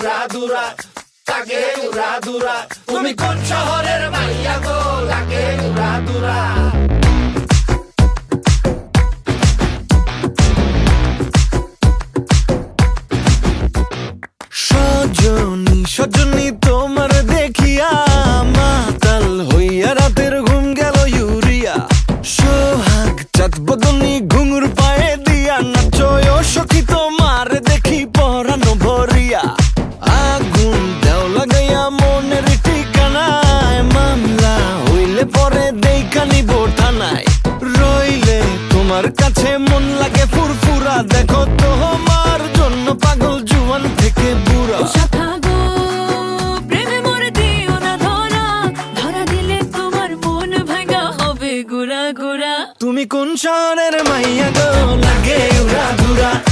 উড়া দুরা লাগে উড়া দুরা? তুমি কোন শহরের মাইয়া গো? লাগে উড়া তোমার কাছে মন লাগে ফুরফুরা। দেখো তোমার জন্য পাগল জুয়ান থেকে বুড়া। মন তুমি কোন শহরের মাইয়া গো? লাগে উড়া ধুরা।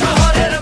শহরের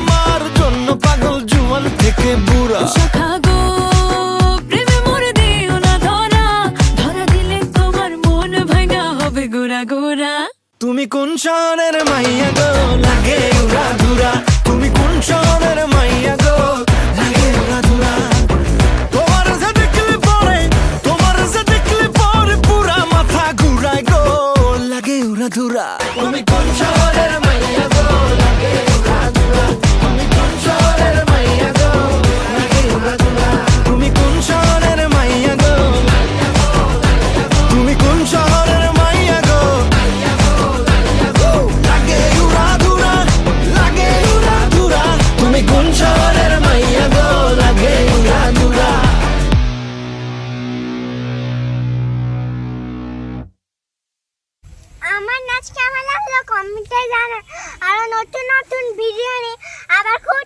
থেকে বুড়া। শাখা গো প্রেমে মরে দিও না ধরা। ধরা দিলে তোমার মন ভাঙা হবে তুমি কোন শহরের মাইয়া গো? লাগে উড়া ধুরা। তুমি কোন শহরের মাইয়া গো? লাগে উড়া ধুরা। তোমার যে দেখলে পরে তোমার যে দেখলে পরে পুরা মাথা ঘুরায় গো। লাগে উড়া ধুরা। তুমি কোন শহরের আমার কেমন লাগল কমেন্টে জানা আরও নতুন নতুন ভিডিও নিয়ে। আবার খুব